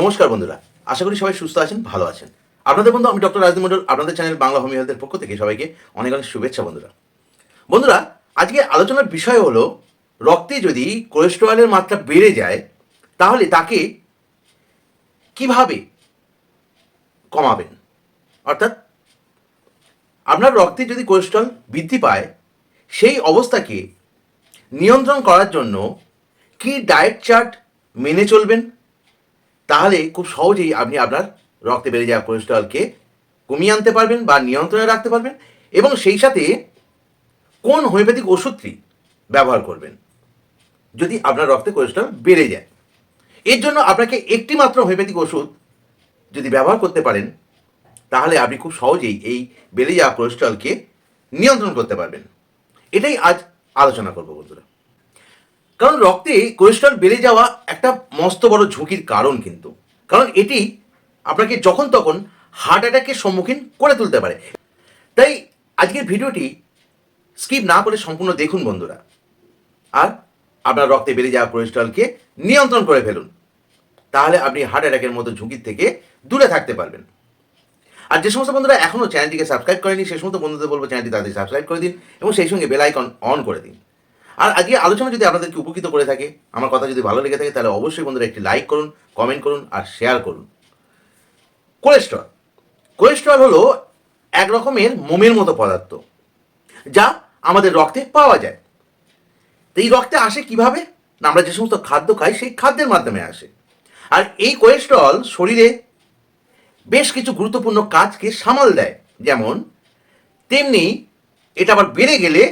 নমস্কার বন্ধুরা, আশা করি সবাই সুস্থ আছেন, ভালো আছেন। আপনাদের বন্ধু, আমি ডক্টর রাজদীপ মন্ডল, আপনাদের চ্যানেল বাংলা হোমিও হেলথের পক্ষ থেকে সবাইকে অনেক অনেক শুভেচ্ছা বন্ধুরা। বন্ধুরা, আজকে আলোচনার বিষয় হলো, রক্তে যদি কোলেস্টেরলের মাত্রা বেড়ে যায়, তাহলে তাকে কীভাবে কমাবেন? অর্থাৎ, আপনার রক্তে যদি কোলেস্ট্রল বৃদ্ধি পায়, সেই অবস্থাকে নিয়ন্ত্রণ করার জন্য কি ডায়েট চার্ট মেনে চলবেন? তাহলে খুব সহজেই আপনি আপনার রক্তে বেড়ে যাওয়া কোলেস্ট্রলকে কমিয়ে আনতে পারবেন বা নিয়ন্ত্রণে রাখতে পারবেন এবং সেই সাথে কোন হোমিওপ্যাথিক ওষুধটি ব্যবহার করবেন যদি আপনার রক্তে কোলেস্ট্রল বেড়ে যায়। এর জন্য আপনাকে একটি মাত্র হোমিওপ্যাথিক ওষুধ যদি ব্যবহার করতে পারেন, তাহলে আপনি খুব সহজেই এই বেড়ে যাওয়া কোলেস্ট্রলকে নিয়ন্ত্রণ করতে পারবেন। এটাই আজ আলোচনা করব বন্ধুরা। কারণ রক্তে কোলেস্ট্রল বেড়ে যাওয়া একটা মস্ত বড় ঝুঁকির কারণ কিন্তু। কারণ এটি আপনাকে যখন তখন হার্ট অ্যাটাকের সম্মুখীন করে তুলতে পারে। তাই আজকের ভিডিওটি স্কিপ না করে সম্পূর্ণ দেখুন বন্ধুরা। আর আপনার রক্তে বেড়ে যাওয়া কোলেস্ট্রলকে নিয়ন্ত্রণ করে ফেলুন। তাহলে আপনি হার্ট অ্যাটাকের মতো ঝুঁকির থেকে দূরে থাকতে পারবেন। আর যে সমস্ত বন্ধুরা এখনও চ্যানেলটিকে সাবস্ক্রাইব করেনি সেই সমস্ত বন্ধুদের বলব চ্যানেলটি তাদের সাবস্ক্রাইব করে দিন এবং সেই সঙ্গে বেল আইকন অন করে দিন। আর আজকে আলোচনা যদি আপনাদেরকে উপকৃত করে থাকে, আমার কথা যদি ভালো লেগে থাকে, তাহলে অবশ্যই বন্ধুরা একটি লাইক করুন কমেন্ট করুন আর শেয়ার করুন। কোলেস্ট্রল কোলেস্ট্রল হলো এক রকমের মোমের মতো পদার্থ, যা আমাদের রক্তে পাওয়া যায়। তো এই রক্তে আসে কীভাবে? না, আমরা যে সমস্ত খাদ্য খাই, সেই খাদ্যের মাধ্যমে আসে। আর এই কোলেস্ট্রল শরীরে বেশ কিছু গুরুত্বপূর্ণ কাজকে সামাল দেয়। যেমন, তেমনি এটা আবার বেড়ে গেলে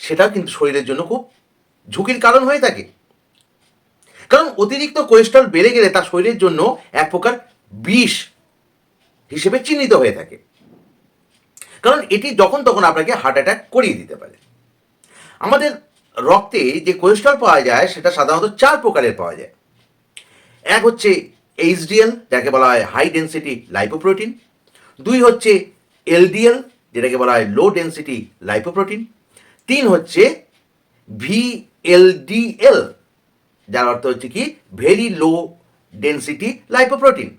সেটাও কিন্তু শরীরের জন্য খুব ঝুঁকির কারণ হয়ে থাকে। কারণ অতিরিক্ত কোলেস্ট্রল বেড়ে গেলে তার শরীরের জন্য এক প্রকার বিষ হিসেবে চিহ্নিত হয়ে থাকে। কারণ এটি যখন তখন আপনাকে হার্ট অ্যাটাক করিয়ে দিতে পারে। আমাদের রক্তে যে কোলেস্ট্রল পাওয়া যায়, সেটা সাধারণত চার প্রকারের পাওয়া যায়। এক হচ্ছে এইচডিএল যাকে বলা হয় হাই ডেন্সিটি লাইপোপ্রোটিন দুই হচ্ছে এলডিএল যেটাকে বলা হয় লো ডেন্সিটি লাইপোপ্রোটিন তিন হচ্ছে ভিএলডিএল যার অর্থ হচ্ছে কি ভেরি লো ডেন্সিটি লাইপোপ্রোটিন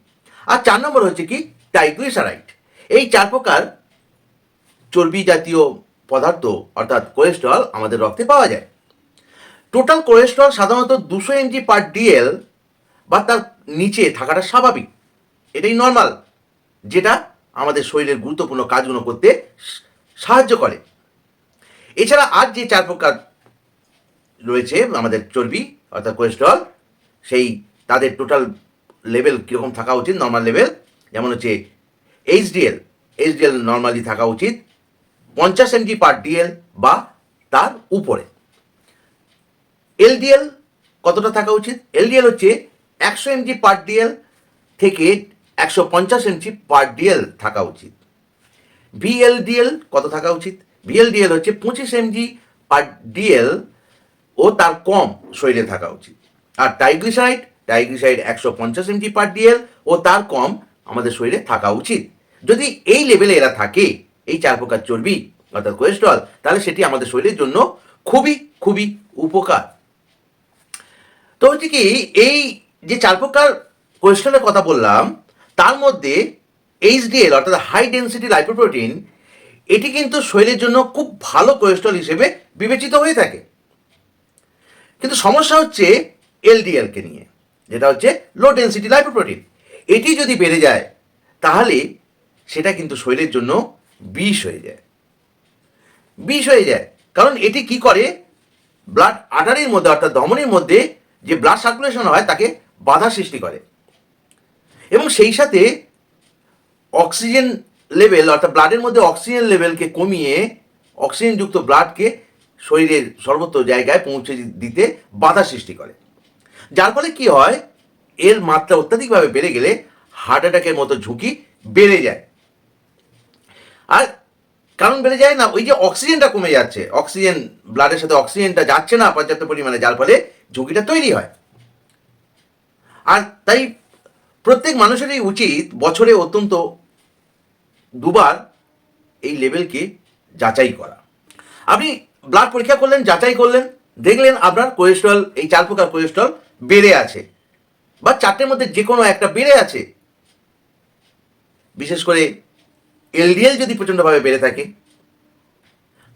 আর চার নম্বর হচ্ছে কি টাইগ্লিসারাইড এই চার প্রকার চর্বি জাতীয় পদার্থ, অর্থাৎ কোলেস্ট্রল আমাদের রক্তে পাওয়া যায়। টোটাল কোলেস্ট্রল সাধারণত দুশো এমজি পার ডিএল বা তার নিচে থাকাটা স্বাভাবিক। এটাই নর্মাল যেটা আমাদের শরীরের গুরুত্বপূর্ণ কাজগুলো করতে সাহায্য করে। এছাড়া আর যে চার প্রকার রয়েছে আমাদের চর্বি, অর্থাৎ কোলেস্ট্রল সেই তাদের টোটাল লেভেল কীরকম থাকা উচিত নর্মাল লেভেল যেমন হচ্ছে এইচডিএল এইচডিএল নর্মালি থাকা উচিত পঞ্চাশ এমজি পার ডিএল বা তার উপরে। এলডিএল কতটা থাকা উচিত? এলডিএল হচ্ছে একশো এমজি পার ডিএল থেকে একশো পঞ্চাশ এমজি পার ডিএল থাকা উচিত। ভিএলডিএল কত থাকা উচিত? ভিএলডিএল হচ্ছে পঁচিশ এমজি পার ডিএল ও তার কম শরীরে থাকা উচিত। আর টাইগ্লিসারাইড টাইগ্লিসারাইড একশো পঞ্চাশ এমজি পার ডিএল ও তার কম আমাদের শরীরে থাকা উচিত। যদি এই লেভেলে এরা থাকে, এই চার প্রকার চর্বি অর্থাৎ কোলেস্ট্রল তাহলে সেটি আমাদের শরীরের জন্য খুবই খুবই উপকার। তো হচ্ছে কি, এই যে চার প্রকার কোলেস্ট্রলের কথা বললাম, তার মধ্যে এইচডিএল অর্থাৎ হাই ডেন্সিটি লাইপোপ্রোটিন এটি কিন্তু শরীরের জন্য খুব ভালো কোলেস্ট্রল হিসেবে বিবেচিত হয়ে থাকে। কিন্তু সমস্যা হচ্ছে এলডিএলকে নিয়ে, যেটা হচ্ছে লো ডেন্সিটি লাইপোপ্রোটিন এটি যদি বেড়ে যায়, তাহলে সেটা কিন্তু শরীরের জন্য বিষ হয়ে যায়। বিষ হয়ে যায়। কারণ এটি কি করে? ব্লাড আটারির মধ্যে অর্থাৎ ধমনির মধ্যে যে ব্লাড সার্কুলেশন হয়, তাকে বাধা সৃষ্টি করে। এবং সেই সাথে অক্সিজেন লেভেল অর্থাৎ ব্লাডের মধ্যে অক্সিজেন লেভেলকে কমিয়ে অক্সিজেনযুক্ত ব্লাডকে শরীরের সর্বত্র জায়গায় পৌঁছে দিতে বাধা সৃষ্টি করে। যার ফলে কি হয়? এর মাত্রা অত্যাধিকভাবে বেড়ে গেলে হার্ট অ্যাটাকের মতো ঝুঁকি বেড়ে যায়। আর কারণ বেড়ে যায় না, ওই যে অক্সিজেনটা কমে যাচ্ছে অক্সিজেন ব্লাডের সাথে অক্সিজেনটা যাচ্ছে না পর্যাপ্ত পরিমাণে, যার ফলে ঝুঁকিটা তৈরি হয়। আর তাই প্রত্যেক মানুষেরই উচিত বছরে অত্যন্ত দুবার এই লেভেলকে যাচাই করা। আপনি ব্লাড পরীক্ষা করলেন, যাচাই করলেন, দেখলেন আপনার কোলেস্ট্রল এই চার প্রকার কোলেস্ট্রল বেড়ে আছে। বা চারটের মধ্যে যে কোনো একটা বেড়ে আছে। বিশেষ করে এলডিএল যদি প্রচণ্ডভাবে বেড়ে থাকে,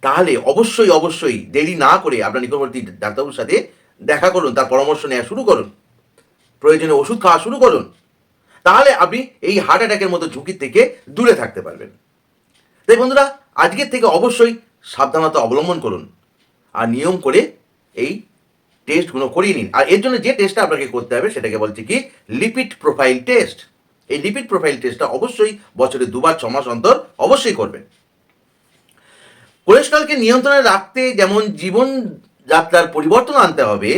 তাহলে অবশ্যই অবশ্যই দেরি না করে আপনার নিকটবর্তী ডাক্তারবাবুর সাথে দেখা করুন, তার পরামর্শ নেওয়া শুরু করুন। প্রয়োজনে ওষুধ খাওয়া শুরু করুন। তাহলে আপনি এই হার্ট অ্যাটাকের মতো ঝুঁকি থেকে দূরে থাকতে পারবেন। তাই বন্ধুরা, আজকের থেকে অবশ্যই সাবধানতা অবলম্বন করুন আর নিয়ম করে এই টেস্টগুলো করিয়ে নিন। আর এর জন্য যে টেস্টটা আপনাকে করতে হবে সেটাকে বলছে কি? লিপিড প্রোফাইল টেস্ট এই লিপিড প্রোফাইল টেস্টটা অবশ্যই বছরে দুবার, ছ মাস অন্তর অবশ্যই করবেন। কোলেস্ট্রলকে নিয়ন্ত্রণে রাখতে যেমন জীবন যাত্রার পরিবর্তন আনতে হবে,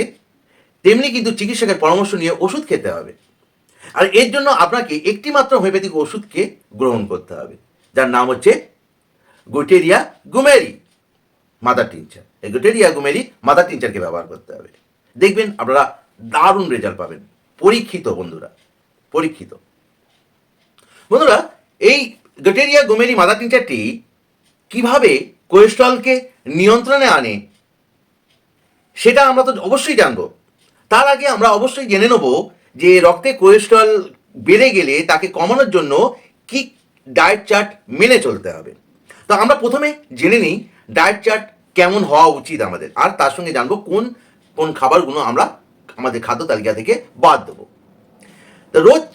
তেমনি কিন্তু চিকিৎসকের পরামর্শ নিয়ে ওষুধ খেতে হবে। আর এর জন্য আপনাকে একটি মাত্র হোমিওপ্যাথিক ওষুধকে গ্রহণ করতে হবে, যার নাম হচ্ছে গোটেরিয়া গুমেরি, মাদার টিনচার। এই গুটেরিয়া গুমেরি, মাদার টিনচারকে ব্যবহার করতে হবে। দেখবেন আপনারা দারুণ রেজাল্ট পাবেন, পরীক্ষিত বন্ধুরা পরীক্ষিত। বন্ধুরা, এই গুটেরিয়া গুমেরি, মাদার টিনচারটি কীভাবে কোলেস্ট্রলকে নিয়ন্ত্রণে আনে, সেটা আমরা তো অবশ্যই জানব। তার আগে আমরা অবশ্যই জেনে নেব যে রক্তে কোলেস্ট্রল বেড়ে গেলে তাকে কমানোর জন্য কি ডায়েট চার্ট মেনে চলতে হবে। তো আমরা প্রথমে জেনে নিই ডায়েট চার্ট কেমন হওয়া উচিত আমাদের, আর তার সঙ্গে জানব কোন কোন খাবারগুলো আমরা আমাদের খাদ্য তালিকা থেকে বাদ দেবো। তো রোজ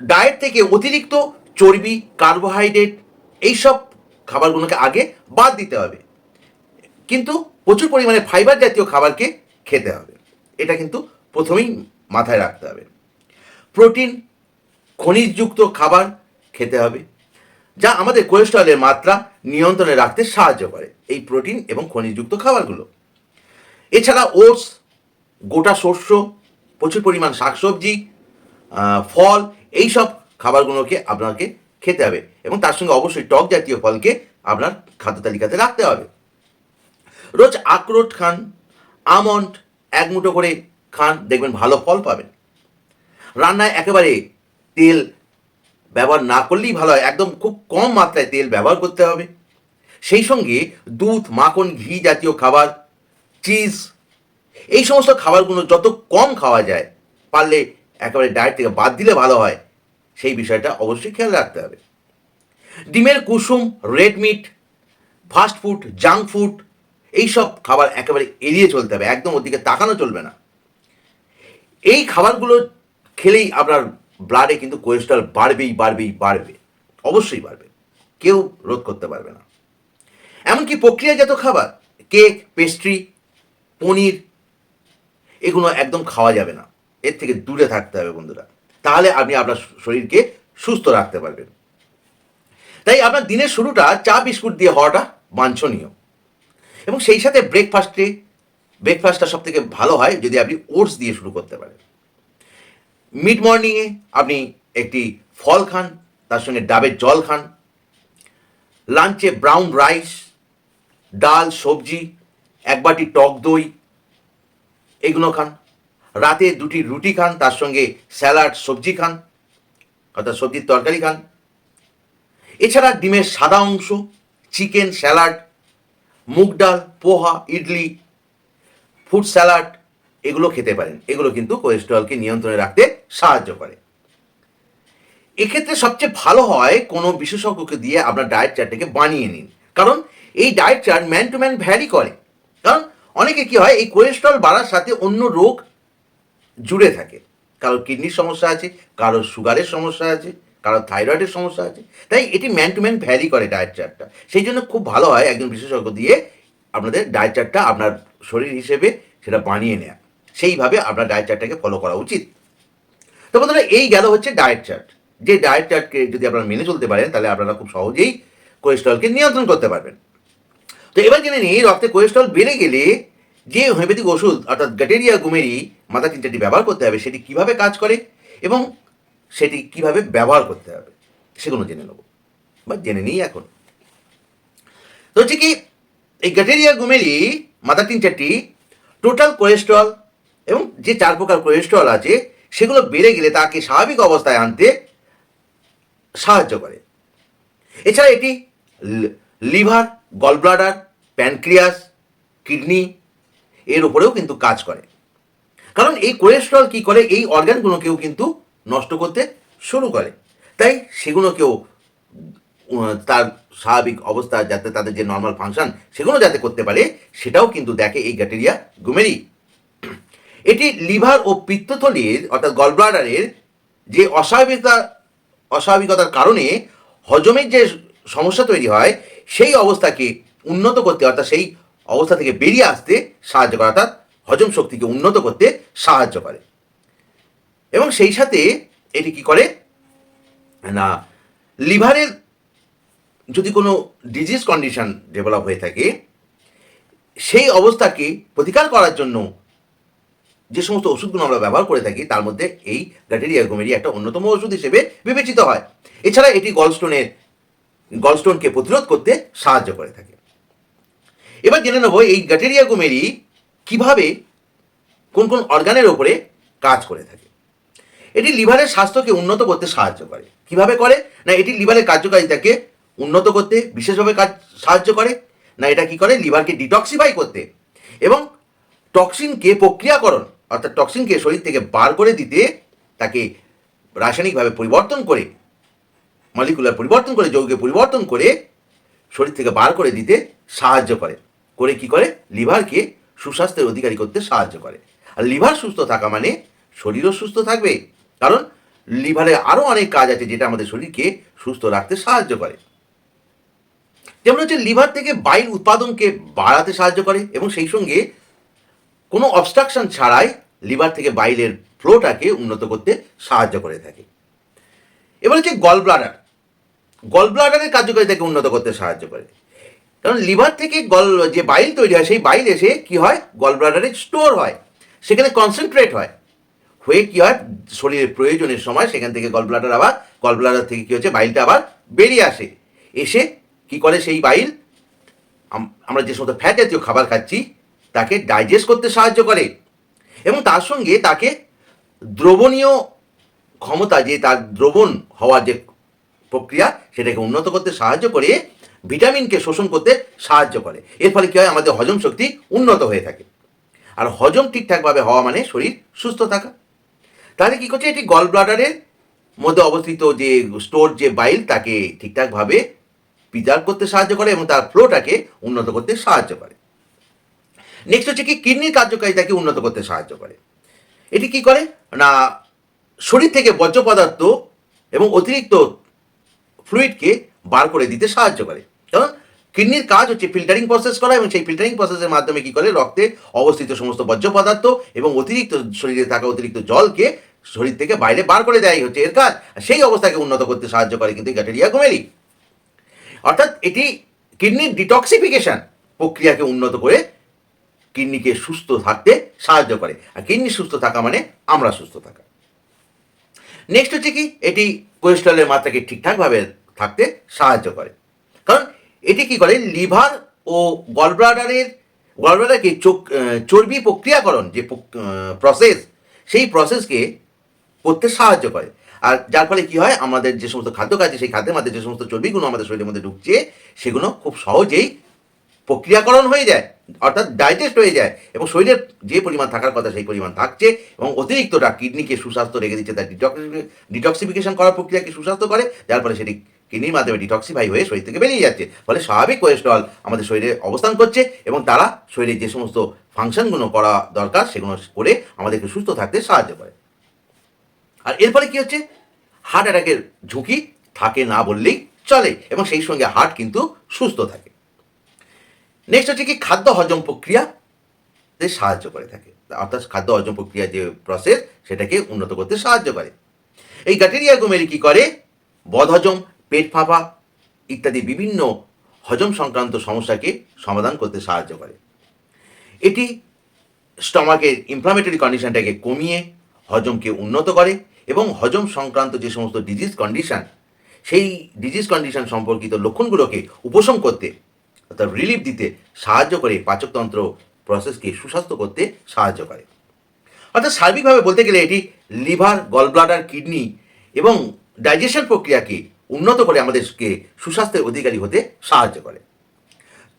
ডায়েট থেকে অতিরিক্ত চর্বি কার্বোহাইড্রেট এইসব খাবারগুলোকে আগে বাদ দিতে হবে। কিন্তু প্রচুর পরিমাণে ফাইবার জাতীয় খাবারকে খেতে হবে। এটা কিন্তু প্রথমেই মাথায় রাখতে হবে। প্রোটিন, খনিজযুক্ত খাবার খেতে হবে, যা আমাদের কোলেস্ট্রলের মাত্রা নিয়ন্ত্রণে রাখতে সাহায্য করে, এই প্রোটিন এবং খনিজযুক্ত খাবারগুলো। এছাড়া ওটস, গোটা শস্য, প্রচুর পরিমাণ শাকসবজি ফল এই সব খাবারগুলোকে আপনাকে খেতে হবে এবং তার সঙ্গে অবশ্যই টক জাতীয় ফলকে আপনার খাদ্য তালিকাতে রাখতে হবে। রোজ আখরোট খান, আমন্ড, এক মুঠো করে খান, দেখবেন ভালো ফল পাবেন। রান্নায় একেবারে তেল ব্যবহার না করলেই ভালো হয়। একদম খুব কম মাত্রায় তেল ব্যবহার করতে হবে। সেই সঙ্গে দুধ, মাখন, ঘি জাতীয় খাবার, চিজ, এই সমস্ত খাবারগুলো যত কম খাওয়া যায়, পারলে একেবারে ডায়েট থেকে বাদ দিলে ভালো হয়। সেই বিষয়টা অবশ্যই খেয়াল রাখতে হবে। ডিমের কুসুম red meat fast food junk food এইসব খাবার একেবারে এড়িয়ে চলতে হবে। একদম ওদিকে তাকানো চলবে না। এই খাবারগুলো খেলেই আপনার ব্লাডে কিন্তু কোলেস্ট্রল বাড়বেই বাড়বেই, বাড়বে। অবশ্যই বাড়বে। কেউ রোধ করতে পারবে না। এমনকি প্রক্রিয়াজাত খাবার কেক পেস্ট্রি পনির, এগুলো একদম খাওয়া যাবে না। এর থেকে দূরে থাকতে হবে বন্ধুরা। তাহলে আপনি আপনার শরীরকে সুস্থ রাখতে পারবেন। তাই আপনার দিনের শুরুটা চা বিস্কুট দিয়ে হওয়াটা বাঞ্ছনীয়। এবং সেই সাথে ব্রেকফাস্টে ব্রেকফাস্টটা সব থেকে ভালো হয় যদি আপনি ওটস দিয়ে শুরু করতে পারেন। মিড মর্নিংয়ে আপনি একটি ফল খান, তার সঙ্গে ডাবের জল খান লাঞ্চে ব্রাউন রাইস ডাল, সবজি, এক বাটি টক দই, এগুলো খান। রাতে দুটি রুটি খান, তার সঙ্গে স্যালাড, সবজি খান, অর্থাৎ সবজির তরকারি খান। এছাড়া ডিমের সাদা অংশ, চিকেন স্যালাড, মুগ ডাল, পোহা, ইডলি ফুড স্যালাড এগুলো খেতে পারেন। এগুলো কিন্তু কোলেস্ট্রলকে নিয়ন্ত্রণে রাখতে সাহায্য করে। এক্ষেত্রে সবচেয়ে ভালো হয় কোনো বিশেষজ্ঞকে দিয়ে আপনার ডায়েট চার্টটাকে বানিয়ে নিন। কারণ এই diet chart man to man vary করে। কারণ অনেকে কি হয়, এই কোলেস্ট্রল বাড়ার সাথে অন্য রোগ জুড়ে থাকে। কারোর কিডনির সমস্যা আছে, কারোর সুগারের সমস্যা আছে, কারোর থাইরয়েডের সমস্যা আছে। তাই এটি ম্যান টু ম্যান ভ্যারি করে ডায়েট চার্টটা। সেই জন্য খুব ভালো হয় একজন বিশেষজ্ঞ দিয়ে আপনাদের ডায়েট চার্টটা আপনার শরীর হিসেবে সেটা বানিয়ে নেওয়া সেইভাবে আপনার ডায়েট চার্টটাকে ফলো করা উচিত। তো বন্ধুরা, এই গেল হচ্ছে ডায়েট চার্ট যে ডায়েট চার্টকে যদি আপনারা মেনে চলতে পারেন, তাহলে আপনারা খুব সহজেই কোলেস্ট্রলকে নিয়ন্ত্রণ করতে পারবেন। তো এবার জেনে নিই, রক্তে কোলেস্ট্রল বেড়ে গেলে যে হোমিওপ্যাথিক ওষুধ, অর্থাৎ গ্যাটেরিয়া গুমেরি, মাথা তিনচারটি ব্যবহার করতে হবে, সেটি কীভাবে কাজ করে এবং সেটি কীভাবে ব্যবহার করতে হবে, সেগুলো জেনে নেব। বা জেনে নিই এখন। তো হচ্ছে কি, এই গ্যাটেরিয়া গুমেরি, মাথা তিনচারটি টোটাল কোলেস্ট্রল এবং যে চার প্রকার কোলেস্ট্রল আছে সেগুলো বেড়ে গেলে তাকে স্বাভাবিক অবস্থায় আনতে সাহায্য করে। এছাড়া এটি লিভার, গলব্লাডার, প্যানক্রিয়াস, কিডনি এর উপরেও কিন্তু কাজ করে। কারণ এই কোলেস্ট্রল কি করে? এই অর্গানগুলোকেও কিন্তু নষ্ট করতে শুরু করে। তাই সেগুলোকেও তার স্বাভাবিক অবস্থা যাতে তাদের যে নর্মাল ফাংশন সেগুলো যাতে করতে পারে, সেটাও কিন্তু দেখে এই ব্যাকটেরিয়া গুমেরি এটি লিভার ও পিত্তথলির, অর্থাৎ গলব্লাডারের যে অস্বাভাবিকতা, অস্বাভাবিকতার কারণে হজমের যে সমস্যা তৈরি হয়, সেই অবস্থাকে উন্নত করতে, অর্থাৎ সেই অবস্থা থেকে বেরিয়ে আসতে সাহায্য করে, অর্থাৎ হজম শক্তিকে উন্নত করতে সাহায্য করে। এবং সেই সাথে এটি কি করে? না, লিভারের যদি কোনো ডিজিজ কন্ডিশন ডেভেলপ হয়ে থাকে, সেই অবস্থাকে প্রতিকার করার জন্য যে সমস্ত ওষুধগুলো আমরা ব্যবহার করে থাকি, তার মধ্যে এই গ্যাটেরিয়া গোমেরি একটা অন্যতম ওষুধ হিসেবে বিবেচিত হয়। এছাড়া এটি গলস্টোনের গলস্টোনকে প্রতিরোধ করতে সাহায্য করে থাকে। এবার জেনে নেব এই গ্যাটেরিয়া গোমেরি কীভাবে কোন কোন অর্গানের ওপরে কাজ করে থাকে। এটি লিভারের স্বাস্থ্যকে উন্নত করতে সাহায্য করে। কীভাবে করে? না, এটি লিভারের কার্যকারিতাকে উন্নত করতে বিশেষভাবে কাজ, সাহায্য করে। না, এটা কি করে? লিভারকে ডিটক্সিফাই করতে। এবং টক্সিনকে প্রক্রিয়াকরণ অর্থাৎ টক্সিনকে শরীর থেকে বার করে দিতে তাকে রাসায়নিকভাবে পরিবর্তন করে মলিকুলার পরিবর্তন করে যৌগে পরিবর্তন করে শরীর থেকে বার করে দিতে সাহায্য করে। করে কি করে? লিভারকে সুস্বাস্থ্যের অধিকারী করতে সাহায্য করে। আর লিভার সুস্থ থাকা মানে শরীরও সুস্থ থাকবে। কারণ লিভারে আরও অনেক কাজ আছে যেটা আমাদের শরীরকে সুস্থ রাখতে সাহায্য করে। যেমন হচ্ছে লিভার থেকে বাইল উৎপাদনকে বাড়াতে সাহায্য করে এবং সেই সঙ্গে কোনো অবস্ট্রাকশন ছাড়াই লিভার থেকে বাইলের ফ্লোটাকে উন্নত করতে সাহায্য করে থাকে। এবার হচ্ছে গল ব্লাডার গল ব্লাডারের কার্যকারিতাকে উন্নত করতে সাহায্য করে। কারণ লিভার থেকে গল যে বাইল তৈরি হয়, সেই বাইল এসে কি হয়? গল ব্লাডারে স্টোর হয়। সেখানে কনসেন্ট্রেট হয়। হয়ে কি হয়? শরীরের প্রয়োজনের সময় সেখান থেকে গল ব্লাডার আবার গল ব্লাডার থেকে কি হচ্ছে? বাইলটা আবার বেরিয়ে আসে। এসে কি করে সেই বাইল আমরা যে সমস্ত ফ্যাট জাতীয় খাবার খাচ্ছি তাকে ডাইজেস্ট করতে সাহায্য করে। এবং তার সঙ্গে তাকে দ্রবণীয় ক্ষমতা, যে তার দ্রবণ হওয়ার যে প্রক্রিয়া, সেটাকে উন্নত করতে সাহায্য করে ভিটামিনকে শোষণ করতে সাহায্য করে। এর ফলে কী হয়? আমাদের হজম শক্তি উন্নত হয়ে থাকে। আর হজম ঠিকঠাকভাবে হওয়া মানে শরীর সুস্থ থাকা। তাহলে কী করছে? এটি গল ব্লাডারের মধ্যে অবস্থিত যে স্টোর যে বাইল তাকে ঠিকঠাকভাবে প্রিজার্ভ করতে সাহায্য করে এবং তার ফ্লোটাকে উন্নত করতে সাহায্য করে। নেক্সট হচ্ছে কি, কিডনির কার্যকারিতাকে উন্নত করতে সাহায্য করে। এটি কি করে? না, শরীর থেকে বর্জ্য পদার্থ এবং অতিরিক্ত ফ্লুইডকে বার করে দিতে সাহায্য করে। কারণ কিডনির কাজ হচ্ছে ফিল্টারিং প্রসেস করা এবং সেই ফিল্টারিং প্রসেসের মাধ্যমে কি করে? রক্তে অবস্থিত সমস্ত বর্জ্য পদার্থ এবং অতিরিক্ত শরীরে থাকা অতিরিক্ত জলকে শরীর থেকে বাইরে বার করে দেয়, হচ্ছে এর কাজ। সেই অবস্থাকে উন্নত করতে সাহায্য করে কিন্তু গ্যাটেরিয়া গোমেলি অর্থাৎ এটি কিডনির ডিটক্সিফিকেশন প্রক্রিয়াকে উন্নত করে কিডনিকে সুস্থ থাকতে সাহায্য করে। আর কিডনি সুস্থ থাকা মানে আমরা সুস্থ থাকা। নেক্সট হচ্ছে কি, এটি কোলেস্ট্রলের মাত্রাকে ঠিকঠাকভাবে থাকতে সাহায্য করে। কারণ এটি কি করে, লিভার ও গলব্লাডারের, গলব্লাডারকে চোখ চর্বি প্রক্রিয়াকরণ যে প্রসেস সেই প্রসেসকে করতে সাহায্য করে। আর যার ফলে কি হয়, আমাদের যে সমস্ত খাদ্য খাচ্ছে সেই খাদ্যের মধ্যে যে সমস্ত চর্বিগুলো আমাদের শরীরের মধ্যে ঢুকছে, সেগুলো খুব সহজেই প্রক্রিয়াকরণ হয়ে যায়, অর্থাৎ ডাইজেস্ট হয়ে যায় এবং শরীরের যে পরিমাণ থাকার কথা সেই পরিমাণ থাকছে এবং অতিরিক্তটা কিডনিকে সুস্বাস্থ্য রেখে দিচ্ছে, তার ডিটক্সিফিকেশন করার প্রক্রিয়াকে সুস্বাস্থ্য করে, যার ফলে সেটি কিডনির মাধ্যমে ডিটক্সিফাই হয়ে শরীর থেকে বেরিয়ে যাচ্ছে। ফলে স্বাভাবিক কোলেস্ট্রল আমাদের শরীরে অবস্থান করছে এবং তারা শরীরে যে সমস্ত ফাংশনগুলো করা দরকার সেগুলো করে আমাদেরকে সুস্থ থাকতে সাহায্য করে। আর এর ফলে কি হচ্ছে? হার্ট অ্যাটাকের ঝুঁকি থাকে না বললেই চলে এবং সেই সঙ্গে হার্ট কিন্তু সুস্থ থাকে। নেক্সট হচ্ছে কি খাদ্য হজম প্রক্রিয়াতে সাহায্য করে থাকে। অর্থাৎ খাদ্য হজম প্রক্রিয়া যে প্রসেস সেটাকে উন্নত করতে সাহায্য করে। এই ব্যাকটেরিয়া গোমেরি কি করে? বদহজম পেট ফাঁপা ইত্যাদি বিভিন্ন হজম সংক্রান্ত সমস্যাকে সমাধান করতে সাহায্য করে। এটি স্টমাকের ইনফ্লামেটরি কন্ডিশনটাকে কমিয়ে হজমকে উন্নত করে এবং হজম সংক্রান্ত যে সমস্ত ডিজিজ কন্ডিশন সেই ডিজিজ কন্ডিশন সম্পর্কিত লক্ষণগুলোকে উপশম করতে অর্থাৎ রিলিফ দিতে সাহায্য করে পাচকতন্ত্র প্রসেসকে সুস্বাস্থ্য করতে সাহায্য করে। অর্থাৎ সার্বিকভাবে বলতে গেলে এটি লিভার গলব্লাডার কিডনি এবং ডাইজেশন প্রক্রিয়াকে উন্নত করে আমাদেরকে সুস্বাস্থ্যের অধিকারী হতে সাহায্য করে।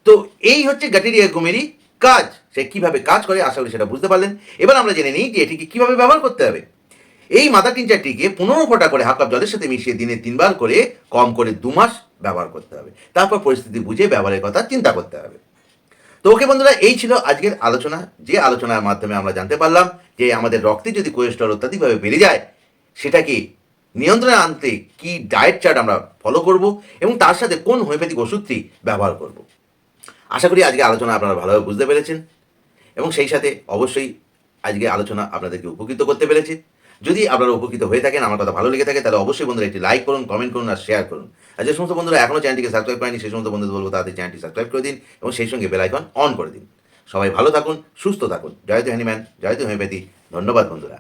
তো এই হচ্ছে গ্যাটেরিয়া গোমেরি কাজ। সে কীভাবে কাজ করে আশা করি সেটা বুঝতে পারলেন। এবার আমরা জেনে নিই যে এটিকে কীভাবে ব্যবহার করতে হবে। এই মাদার টিনচারটিকে পনেরো ফোঁটা করে হাফ কাপ জলের সাথে মিশিয়ে দিনে তিনবার করে কম করে দু মাস ব্যবহার করতে হবে। তারপর পরিস্থিতি বুঝে ব্যবহারের কথা চিন্তা করতে হবে। তো ওকে বন্ধুরা, এই ছিল আজকের আলোচনা। যে আলোচনার মাধ্যমে আমরা জানতে পারলাম যে আমাদের রক্তে যদি কোলেস্ট্রল অত্যাধিকভাবে বেড়ে যায়, সেটাকে নিয়ন্ত্রণে আনতে কি ডায়েট চার্ট আমরা ফলো করব এবং তার সাথে কোন হোমিওপ্যাথিক ওষুধটি ব্যবহার করব। আশা করি আজকে আলোচনা আপনারা ভালোভাবে বুঝতে পেরেছেন এবং সেই সাথে অবশ্যই আজকে আলোচনা আপনাদেরকে উপকৃত করতে পেরেছে। যদি আপনারা উপকৃত হয়ে থাকেন, আমার কথা ভালো লেগে থাকে, তাহলে অবশ্যই বন্ধুরা একটি লাইক করুন কমেন্ট করুন আর শেয়ার করুন। আর যে সমস্ত বন্ধুরা এখনও চ্যানেলটিকে সাবস্ক্রাইব করেনি, সেই সমস্ত বন্ধুদের বলব তাদের চ্যানেলটি সাবস্ক্রাইব করে দিন এবং সেই সঙ্গে বেল আইকন অন করে দিন। সবাই ভালো থাকুন, সুস্থ থাকুন। জয়তু হ্যানিম্যান জয়তু হোমিওপ্যাথি ধন্যবাদ, বন্ধুরা।